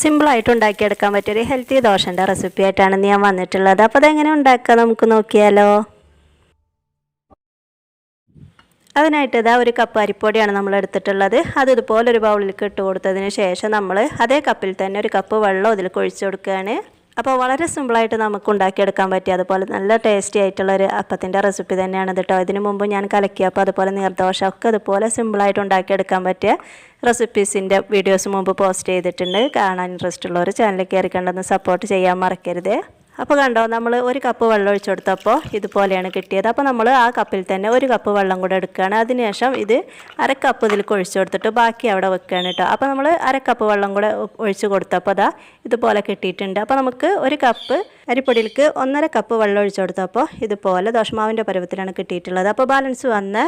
സിമ്പിളായിട്ട് ഉണ്ടാക്കിയെടുക്കാൻ പറ്റിയൊരു ഹെൽത്തി ദോശന്റെ റെസിപ്പി ആയിട്ടാണ് ഞാൻ വന്നിട്ടുള്ളത്. അപ്പോൾ അതെങ്ങനെ ഉണ്ടാക്കുക നമുക്ക് നോക്കിയാലോ? അതിനായിട്ട് ഇതാ ഒരു കപ്പ് അരിപ്പൊടിയാണ് നമ്മൾ എടുത്തിട്ടുള്ളത്. അത് ഇതുപോലെ ഒരു ബൗളിലേക്ക് ഇട്ട് കൊടുത്തതിന് ശേഷം നമ്മൾ അതേ കപ്പിൽ തന്നെ ഒരു കപ്പ് വെള്ളം ഇതിൽ കൊഴിച്ചു കൊടുക്കുകയാണ്. അപ്പോൾ വളരെ സിമ്പിളായിട്ട് നമുക്ക് ഉണ്ടാക്കിയെടുക്കാൻ പറ്റിയ അതുപോലെ നല്ല ടേസ്റ്റി ആയിട്ടുള്ള ഒരു അപ്പത്തിന്റെ റെസിപ്പി തന്നെയാണ് കേട്ടോ ഇതിനു മുമ്പ് ഞാൻ കലക്കിയപ്പോൾ അതുപോലെ നീർദോശ ഒക്കെ അതുപോലെ സിമ്പിളായിട്ട് ഉണ്ടാക്കിയെടുക്കാൻ പറ്റിയ റെസിപ്പീസിന്റെ വീഡിയോസ് മുമ്പ് പോസ്റ്റ് ചെയ്തിട്ടുണ്ട്. കാണാൻ ഇൻട്രസ്റ്റ് ഉള്ളവർ ചാനലിൽ കയറി കണ്ടെന്ന് സപ്പോർട്ട് ചെയ്യാൻ മറക്കരുത്. അപ്പോൾ കണ്ടോ നമ്മൾ ഒരു കപ്പ് വെള്ളം ഒഴിച്ചു കൊടുത്തപ്പോൾ ഇതുപോലെയാണ് കിട്ടിയത്. അപ്പോൾ നമ്മൾ ആ കപ്പിൽ തന്നെ ഒരു കപ്പ് വെള്ളം കൂടെ എടുക്കുകയാണ്. അതിനുശേഷം ഇത് അര കപ്പ് ഒഴിച്ചു കൊടുത്തിട്ട് ബാക്കി അവിടെ വെക്കുകയാണ് കേട്ടോ. അപ്പോൾ നമ്മൾ അര കപ്പ് വെള്ളം കൂടെ ഒഴിച്ചു കൊടുത്തപ്പോൾ അതാ ഇതുപോലെ കിട്ടിയിട്ടുണ്ട്. അപ്പോൾ നമുക്ക് ഒരു കപ്പ് അരിപ്പൊടിയിലേക്ക് ഒന്നര കപ്പ് വെള്ളം ഒഴിച്ചു കൊടുത്തപ്പോൾ ഇതുപോലെ ദോഷമാവിന്റെ പരുവത്തിലാണ് കിട്ടിയിട്ടുള്ളത്. അപ്പോൾ ബാലൻസ് വന്ന്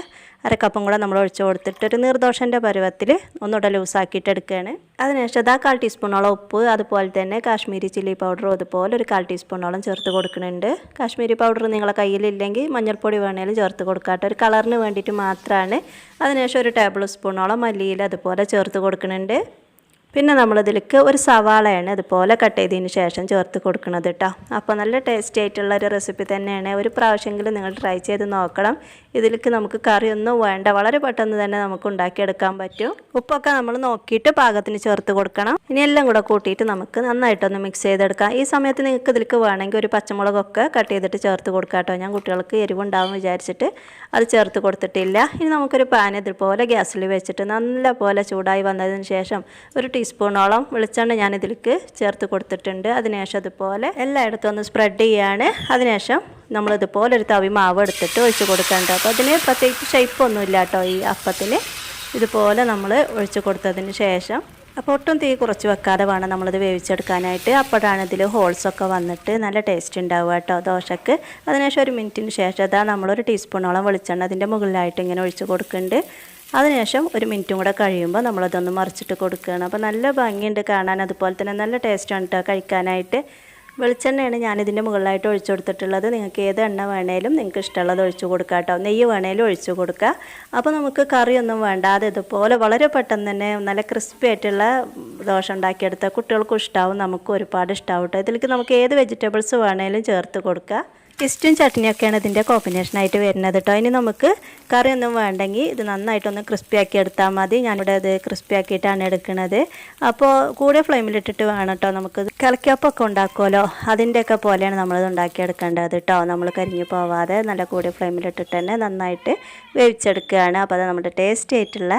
അരക്കപ്പും കപ്പും കൂടെ നമ്മൾ ഒഴിച്ചു കൊടുത്തിട്ട് ഒരു നീർദോഷന്റെ പരുവത്തിൽ ഒന്നുകൂടെ ലൂസാക്കിയിട്ട് എടുക്കുകയാണ്. അതിനുശേഷം അതാ കാൽ ടീസ്പൂണോളം ഉപ്പ് അതുപോലെ തന്നെ കാശ്മീരി ചില്ലി പൗഡറും അതുപോലെ ഒരു കാൽ ടീസ്പൂണോളം ചേർത്ത് കൊടുക്കുന്നുണ്ട് കാശ്മീരി പൗഡർ നിങ്ങളെ കയ്യിലില്ലെങ്കിൽ മഞ്ഞൾപ്പൊടി വേണേലും ചേർത്ത് കൊടുക്കാട്ടെ. ഒരു കളറിന് വേണ്ടിയിട്ട് മാത്രമാണ് അതിനുശേഷം ഒരു ടേബിൾ സ്പൂണോളം മല്ലിയിൽ അതുപോലെ ചേർത്ത് കൊടുക്കുന്നുണ്ട് പിന്നെ നമ്മളിതിലേക്ക് ഒരു സവാളയാണ് ഇതുപോലെ കട്ട് ചെയ്തതിന് ശേഷം ചേർത്ത് കൊടുക്കുന്നത് കേട്ടോ അപ്പോൾ നല്ല ടേസ്റ്റി ആയിട്ടുള്ള ഒരു റെസിപ്പി തന്നെയാണ്. ഒരു പ്രാവശ്യമെങ്കിലും നിങ്ങൾ ട്രൈ ചെയ്ത് നോക്കണം. ഇതിലേക്ക് നമുക്ക് കറിയൊന്നും വേണ്ട. വളരെ പെട്ടെന്ന് തന്നെ നമുക്ക് ഉണ്ടാക്കിയെടുക്കാൻ പറ്റും. ഉപ്പൊക്കെ നമ്മൾ നോക്കിയിട്ട് പാകത്തിന് ചേർത്ത് കൊടുക്കണം. ഇനി എല്ലാം കൂടെ കൂട്ടിയിട്ട് നമുക്ക് നന്നായിട്ടൊന്ന് മിക്സ് ചെയ്തെടുക്കാം. ഈ സമയത്ത് നിങ്ങൾക്ക് ഇതിലേക്ക് വേണമെങ്കിൽ ഒരു പച്ചമുളകൊക്കെ കട്ട് ചെയ്തിട്ട് ചേർത്ത് കൊടുക്കാം കേട്ടോ ഞാൻ കുട്ടികൾക്ക് എരിവുണ്ടാവും വിചാരിച്ചിട്ട് അത് ചേർത്ത് കൊടുത്തിട്ടില്ല. ഇനി നമുക്കൊരു പാൻ ഇതുപോലെ ഗ്യാസിൽ വെച്ചിട്ട് നല്ല പോലെ ചൂടായി വന്നതിന് ശേഷം ഒരു ടീസ്പൂണോളം വെളിച്ചെണ്ണ ഞാനിതിലേക്ക് ചേർത്ത് കൊടുത്തിട്ടുണ്ട്. അതിനുശേഷം അതുപോലെ എല്ലായിടത്തും ഒന്ന് സ്പ്രെഡ് ചെയ്യാണ്. അതിനുശേഷം നമ്മളിതുപോലെ ഒരു തവി മാവ് എടുത്തിട്ട് ഒഴിച്ച് കൊടുക്കേണ്ട അപ്പോൾ അതിന് പ്രത്യേകിച്ച് ഷേപ്പൊന്നുമില്ല കേട്ടോ ഈ അപ്പത്തിന് ഇതുപോലെ നമ്മൾ ഒഴിച്ച് കൊടുത്തതിന് ശേഷം അപ്പോൾ ഒട്ടും തീ കുറച്ച് വെക്കാതെ വേണം നമ്മളിത് വേവിച്ചെടുക്കാനായിട്ട്. അപ്പോഴാണ് ഇതിൽ ഹോൾസൊക്കെ വന്നിട്ട് നല്ല ടേസ്റ്റ് ഉണ്ടാവുക കേട്ടോ ദോശക്ക്. അതിനുശേഷം ഒരു മിനിറ്റിന് ശേഷം അതാ നമ്മളൊരു ടീസ്പൂണോളം വെളിച്ചെണ്ണ അതിന്റെ മുകളിലായിട്ട് ഇങ്ങനെ ഒഴിച്ച് കൊടുക്കുന്നുണ്ട്. അതിനുശേഷം ഒരു മിനിറ്റും കൂടെ കഴിയുമ്പോൾ നമ്മളതൊന്ന് മറിച്ചിട്ട് കൊടുക്കുകയാണ്. അപ്പോൾ നല്ല ഭംഗിയുണ്ട് കാണാൻ. അതുപോലെ തന്നെ നല്ല ടേസ്റ്റാണ് കേട്ടോ കഴിക്കാനായിട്ട്. വെളിച്ചെണ്ണയാണ് ഞാനിതിന്റെ മുകളിലായിട്ട് ഒഴിച്ചു കൊടുത്തിട്ടുള്ളത്. നിങ്ങൾക്ക് ഏത് എണ്ണ വേണേലും നിങ്ങൾക്ക് ഇഷ്ടമുള്ളത് ഒഴിച്ചു കൊടുക്കുക കേട്ടോ നെയ്യ് വേണേലും ഒഴിച്ചു കൊടുക്കുക അപ്പോൾ നമുക്ക് കറിയൊന്നും വേണ്ട. അത് ഇതുപോലെ വളരെ പെട്ടെന്ന് തന്നെ നല്ല ക്രിസ്പി ആയിട്ടുള്ള ദോശ ഉണ്ടാക്കിയെടുത്താൽ കുട്ടികൾക്കും ഇഷ്ടമാവും നമുക്കും ഒരുപാട് ഇഷ്ടമാവും കേട്ടോ ഇതിലേക്ക് നമുക്ക് ഏത് വെജിറ്റബിൾസ് വേണേലും ചേർത്ത് കൊടുക്കുക ഇസ്റ്റും ചട്നിയൊക്കെയാണ് ഇതിന്റെ കോമ്പിനേഷനായിട്ട് വരുന്നത് കേട്ടോ ഇനി നമുക്ക് കറിയൊന്നും വേണ്ടെങ്കിൽ ഇത് നന്നായിട്ടൊന്ന് ക്രിസ്പി ആക്കി എടുത്താൽ മതി. ഞാനിവിടെ അത് ക്രിസ്പി ആക്കിയിട്ടാണ് എടുക്കുന്നത്. അപ്പോൾ കൂടെ ഫ്ലെയിമിലിട്ടിട്ട് വേണം കേട്ടോ നമുക്ക് കലക്കപ്പൊക്കെ ഉണ്ടാക്കുമല്ലോ. അതിന്റെയൊക്കെ പോലെയാണ് നമ്മളിത് ഉണ്ടാക്കിയെടുക്കേണ്ടത് കേട്ടോ നമ്മൾ കരിഞ്ഞു പോവാതെ നല്ല കൂടെ ഫ്ലെയിമിലിട്ടിട്ട് തന്നെ നന്നായിട്ട് വേവിച്ചെടുക്കുകയാണ്. അപ്പോൾ അത് നമ്മുടെ ടേസ്റ്റി ആയിട്ടുള്ള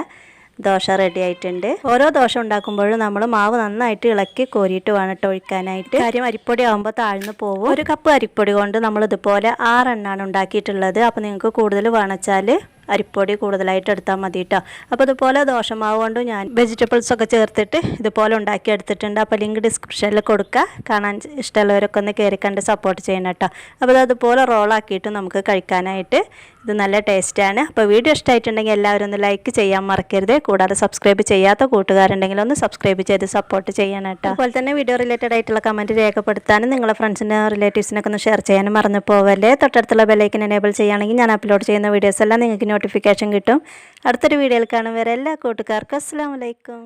ദോശ റെഡി ആയിട്ടുണ്ട്. ഓരോ ദോശ ഉണ്ടാക്കുമ്പോഴും നമ്മൾ മാവ് നന്നായിട്ട് ഇളക്കി കോരിയിട്ട് വേണം കേട്ടോ ഒഴിക്കാനായിട്ട്. കാര്യം അരിപ്പൊടി ആകുമ്പോൾ താഴ്ന്നു പോകും ഒരു കപ്പ് അരിപ്പൊടി കൊണ്ട് നമ്മൾ ഇതുപോലെ ആറെണ്ണാണ് ഉണ്ടാക്കിയിട്ടുള്ളത്. അപ്പോൾ നിങ്ങൾക്ക് കൂടുതൽ വേണച്ചാൽ അരിപ്പൊടി കൂടുതലായിട്ട് എടുത്താൽ മതി കേട്ടോ അപ്പോൾ ഇതുപോലെ ദോശമാവ് കൊണ്ട് ഞാൻ വെജിറ്റബിൾസ് ഒക്കെ ചേർത്തിട്ട് ഇതുപോലെ ഉണ്ടാക്കി എടുത്തിട്ടുണ്ട് അപ്പോൾ ലിങ്ക് ഡിസ്ക്രിപ്ഷനിൽ കൊടുക്കുക കാണാൻ ഇഷ്ടമുള്ളവരൊക്കെ ഒന്ന് കയറി കണ്ട് സപ്പോർട്ട് ചെയ്യണം കേട്ടോ. അപ്പോൾ അതുപോലെ റോളാക്കിയിട്ട് നമുക്ക് കഴിക്കാനായിട്ട് ഇത് നല്ല ടേസ്റ്റാണ് അപ്പോൾ വീഡിയോ ഇഷ്ടമായിട്ടുണ്ടെങ്കിൽ എല്ലാവരും ഒന്ന് ലൈക്ക് ചെയ്യാൻ മറക്കരുത്. കൂടാതെ സബ്സ്ക്രൈബ് ചെയ്യാത്ത കൂട്ടുകാരുണ്ടെങ്കിൽ ഒന്ന് സബ്സ്ക്രൈബ് ചെയ്ത് സപ്പോർട്ട് ചെയ്യണം കേട്ടോ. അതുപോലെ തന്നെ വീഡിയോ റിലേറ്റഡ് ആയിട്ടുള്ള കമന്റ് രേഖപ്പെടുത്താനും നിങ്ങളുടെ ഫ്രണ്ട്സിന്റെ റിലേറ്റീവ്സിനൊക്കെ ഒന്ന് ഷെയർ ചെയ്യാനും മറന്നു പോവല്ലേ. തൊട്ടടുത്തുള്ള ബെല്ലൈക്കൻ എനേബിൾ ചെയ്യുകയാണെങ്കിൽ ഞാൻ അപ്ലോഡ് ചെയ്യുന്ന വീഡിയോസ് എല്ലാം നിങ്ങൾക്ക് നോട്ടിഫിക്കേഷൻ കിട്ടും. അടുത്തൊരു വീഡിയോയിൽ കാണും. വരെ എല്ലാ കൂട്ടുകാർക്കും അസ്സാം വലൈക്കും